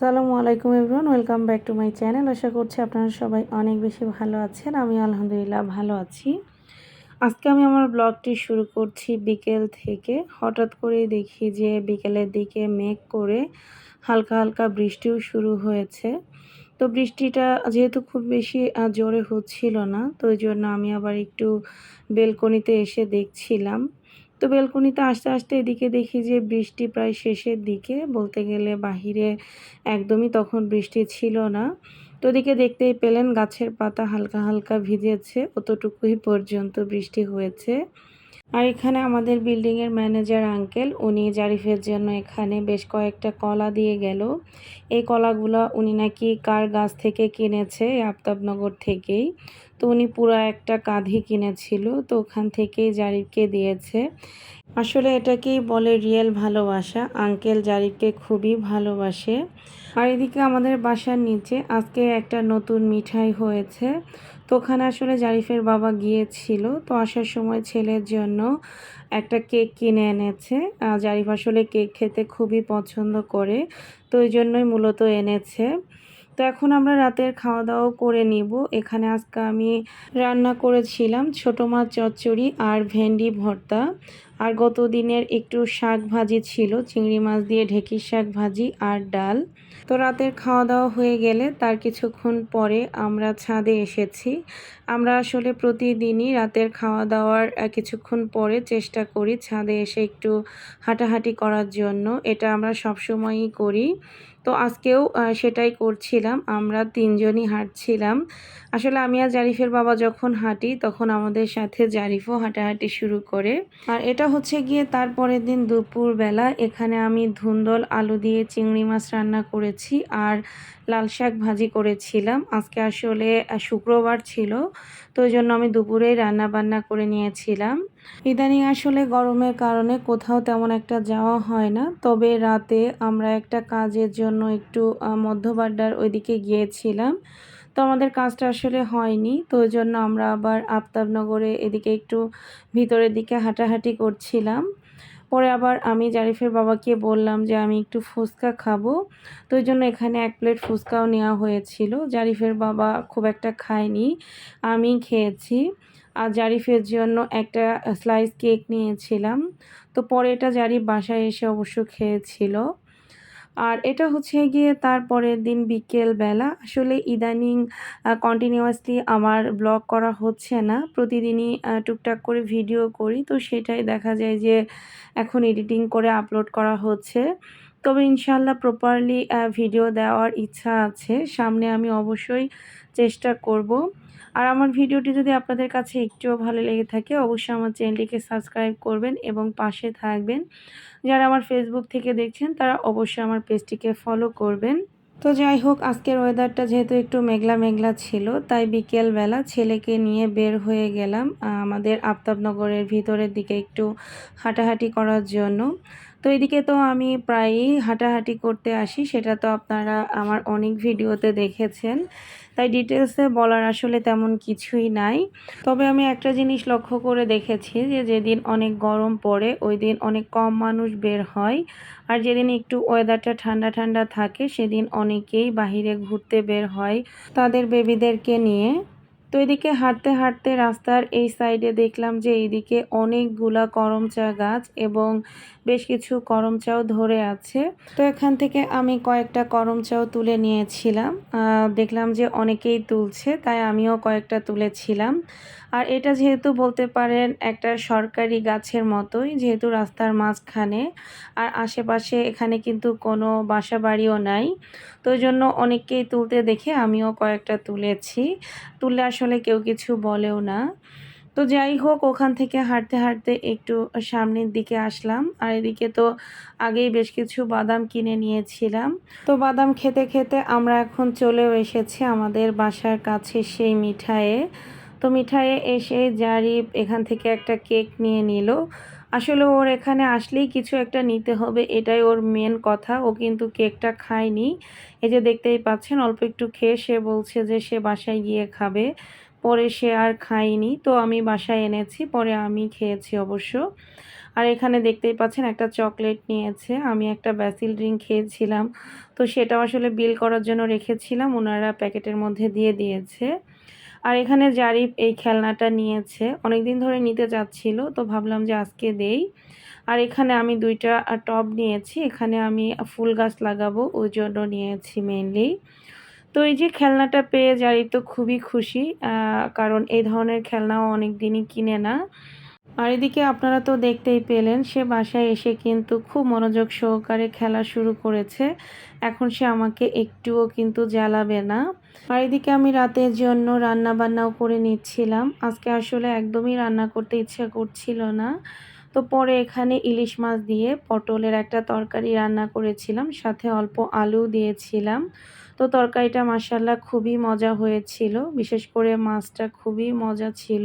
আসসালামু আলাইকুম everyone, welcome back to my channel. আশা করছি আপনারা সবাই অনেক বেশি ভালো আছেন। আমি আলহামদুলিল্লাহ ভালো আছি। আজকে আমি আমার ব্লগটি শুরু করছি বিকেল থেকে। হঠাৎ করেই দেখি যে বিকেলের দিকে মেঘ করে হালকা হালকা বৃষ্টিও শুরু হয়েছে। তো বৃষ্টিটা যেহেতু খুব বেশি জোরে হচ্ছিল না, তো ওই জন্য আমি আবার একটু বেলকনিতে এসে দেখছিলাম। তো বেলকনিতে আস্তে আস্তে এদিকে দেখি যে বৃষ্টি প্রায় শেষের দিকে। বলতে গেলে বাহিরে একদমই তখন বৃষ্টি ছিল না। তো ওদিকে দেখতেই পেলেন গাছের পাতা হালকা হালকা ভিজেছে। অতটুকুই পর্যন্ত বৃষ্টি হয়েছে। আর এখানে আমাদের বিল্ডিংয়ের ম্যানেজার আঙ্কেল, উনি জারিফের জন্য এখানে বেশ কয়েকটা কলা দিয়ে গেল। এই কলাগুলো উনি নাকি কার গাছ থেকে কিনেছে? আফতাবনগর থেকেই। তো উনি পুরো একটা কাঁধি কিনেছিল, তো ওখান থেকেই জারিফকে দিয়েছে। আসলে এটাকেই বলে রিয়েল ভালোবাসা? আঙ্কেল জারিফকে খুবই ভালোবাসে। আর এদিকে আমাদের বাসার নিচে আজকে একটা নতুন মিঠাই হয়েছে। তো ওখানে আসলে জারিফের বাবা গিয়েছিল। তো আসার সময় ছেলের জন্য একটা কেক কিনে এনেছে। জারিফ আসলে কেক খেতে খুবই পছন্দ করে। তো ওই জন্যই মূলত এনেছে। তো এখন আমরা রাতের খাওয়া দাওয়া করে নিব। এখানে আজকে আমি রান্না করেছিলাম ছোটো মাছ চচ্চড়ি আর ভেন্ডি ভর্তা। আর গত দিনের একটু শাক ভাজি ছিল, চিংড়ি মাছ দিয়ে ঢেঁকির শাক ভাজি আর ডাল। তো রাতের খাওয়া দাওয়া হয়ে গেলে তার কিছুক্ষণ পরে আমরা ছাদে এসেছি। আমরা আসলে প্রতিদিনই রাতের খাওয়া দাওয়ার কিছুক্ষণ পরে চেষ্টা করি ছাদে এসে একটু হাঁটাহাঁটি করার জন্য। এটা আমরা সবসময়ই করি। তো আজকেও সেটাই করছিলাম। আমরা তিনজনই হাঁটছিলাম। আসলে আমি আর জারিফের বাবা যখন হাঁটি, তখন আমাদের সাথে জারিফও হাঁটাহাঁটি শুরু করে। আর এটা হচ্ছে গিয়ে তারপরের দিন দুপুরবেলা এখানে আমি ধুন্দল, আলু দিয়ে চিংড়ি মাছ রান্না করেছি আর লাল শাক ভাজি করেছিলাম। আজকে আসলে শুক্রবার ছিল, তো ওই জন্য আমি দুপুরেই রান্না বান্না করে নিয়েছিলাম। ইদানিং আসলে গরমের কারণে কোথাও তেমন একটা যাওয়া হয় না, তবে রাতে আমরা একটা কাজের জন্য একটু মধ্যবাড্ডার ওইদিকে গিয়েছিলাম। তো আমাদের কাজটা আসলে হয়নি। তো ওই জন্য আমরা আবার আফতাবনগরে এদিকে একটু ভিতরের দিকে হাঁটাহাঁটি করছিলাম। পরে আবার আমি জারিফের বাবাকে বললাম যে, আমি একটু ফুচকা খাব। তো ওই জন্য এখানে এক প্লেট ফুচকাও নেওয়া হয়েছিল। জারিফের বাবা খুব একটা খায়নি আমি খেয়েছি। আর জারিফের জন্য একটা স্লাইস কেক নিয়েছিলাম। তো পরে এটা জারিফ বাসায় এসে অবশ্য খেয়েছিল। আর এটা হচ্ছে গিয়ে তারপরের দিন বিকেল বেলা। আসলে ইদানিং কন্টিনিউয়াসলি আমার ব্লগ করা হচ্ছে না। প্রতিদিনই টুকটাক করে ভিডিও করি। তো সেটাই দেখা যায় যে এখন এডিটিং করে আপলোড করা হচ্ছে। তবে ইনশাল্লাহ প্রপারলি ভিডিও দেওয়ার ইচ্ছা আছে। সামনে আমি অবশ্যই চেষ্টা করব। আর আমার ভিডিওটি যদি আপনাদের কাছে একটুও ভালো লেগে থাকে, অবশ্যই আমার চ্যানেলটিকে সাবস্ক্রাইব করবেন এবং পাশে থাকবেন। যারা আমার ফেসবুক থেকে দেখছেন, তারা অবশ্যই আমার পেজটিকে ফলো করবেন। তো যাই হোক, আজকের ওয়েদারটা যেহেতু একটু মেঘলা মেঘলা ছিল, তাই বিকেলবেলা ছেলেকে নিয়ে বের হয়ে গেলাম আমাদের আফতাবনগরের ভিতরের দিকে একটু হাঁটাহাঁটি করার জন্য। তো এদিকে তো আমি প্রায়ই হাঁটাহাঁটি করতে আসি, সেটা তো আপনারা আমার অনেক ভিডিওতে দেখেছেন। তাই ডিটেলসে বলার আসলে তেমন কিছুই নাই। তবে আমি একটা জিনিস লক্ষ্য করে দেখেছি যে যেদিন অনেক গরম পড়ে, ওই দিন অনেক কম মানুষ বের হয়। আর যেদিন একটু ওয়েদারটা ঠান্ডা ঠান্ডা থাকে, সেদিন অনেকেই বাহিরে ঘুরতে বের হয় তাদের বেবিদেরকে নিয়ে। তো এদিকে হাঁটতে হাঁটতে রাস্তার এই সাইডে দেখলাম যে এইদিকে অনেকগুলা করমচা গাছ এবং বেশ কিছু করমচাও ধরে আছে। তো এখান থেকে আমি কয়েকটা করমচাও তুলে নিয়েছিলাম। দেখলাম যে অনেকেই তুলছে, তাই আমিও কয়েকটা তুলেছিলাম। আর এটা যেহেতু বলতে পারেন একটা সরকারি গাছের মতোই, যেহেতু রাস্তার মাঝখানে আর আশেপাশে এখানে কিন্তু কোনো বাসা বাড়িও নাই। তো জন্য অনেককেই তুলতে দেখে আমিও কয়েকটা তুলেছি। তুললে আসলে কেউ কিছু বলেও না। তো যাই হোক, ওখান থেকে হাঁটতে হাঁটতে একটু সামনের দিকে আসলাম। আর এদিকে তো আগেই বেশ কিছু বাদাম কিনে নিয়েছিলাম। তো বাদাম খেতে খেতে আমরা এখন চলেও এসেছি আমাদের বাসার কাছে সেই মিঠায়ে তো মিঠায়ে এসে জারিফ এখান থেকে একটা কেক নিয়ে নিল। আসলে ওর এখানে আসলেই কিছু একটা নিতে হবে, এটাই ওর মেন কথা। ও কিন্তু কেকটা খায়নি। এই যে দেখতেই পাচ্ছেন, অল্প একটু খেয়ে সে বলছে যে সে বাসায় গিয়ে খাবে। পরে সে আর খায়নি। তো আমি বাসায় এনেছি, পরে আমি খেয়েছি অবশ্য। আর এখানে দেখতেই পাচ্ছেন, একটা চকলেট নিয়েছে। আমি একটা ব্যাসিল ড্রিঙ্ক খেয়েছিলাম। তো সেটা আসলে বিল করার জন্য রেখেছিলাম। ওনারা প্যাকেটের মধ্যে দিয়ে দিয়েছে। আর এখানে জারিফ এই খেলনাটা নিয়েছে। অনেক দিন ধরে নিতে যাচ্ছিল, তো ভাবলাম যে আজকে দেই। আর এখানে আমি দুইটা টব নিয়েছি। এখানে আমি ফুল গাছ লাগাবো, ওই জন্য নিয়েছি মেনলি তো এই যে খেলনাটা পেয়ে জারিফ তো খুবই খুশি কারণ এই ধরনের খেলনাও অনেক দিনই কিনে না। আর এদিকে আপনারা তো দেখতেই পেলেন, সে বাসায় এসে কিন্তু খুব মনোযোগ সহকারে খেলা শুরু করেছে। এখন সে আমাকে একটুও কিন্তু জ্বালাবে না। আর এদিকে আমি রাতের জন্য রান্না বান্নাও করে নিচ্ছিলাম। আজকে আসলে একদমই রান্না করতে ইচ্ছা করছিল না। তো পরে এখানে ইলিশ মাছ দিয়ে পটলের একটা তরকারি রান্না করেছিলাম, সাথে অল্প আলু দিয়েছিলাম। তো তরকারিটা মাসাল্লাহ খুবই মজা হয়েছিল, বিশেষ করে মাছটা খুবই মজা ছিল।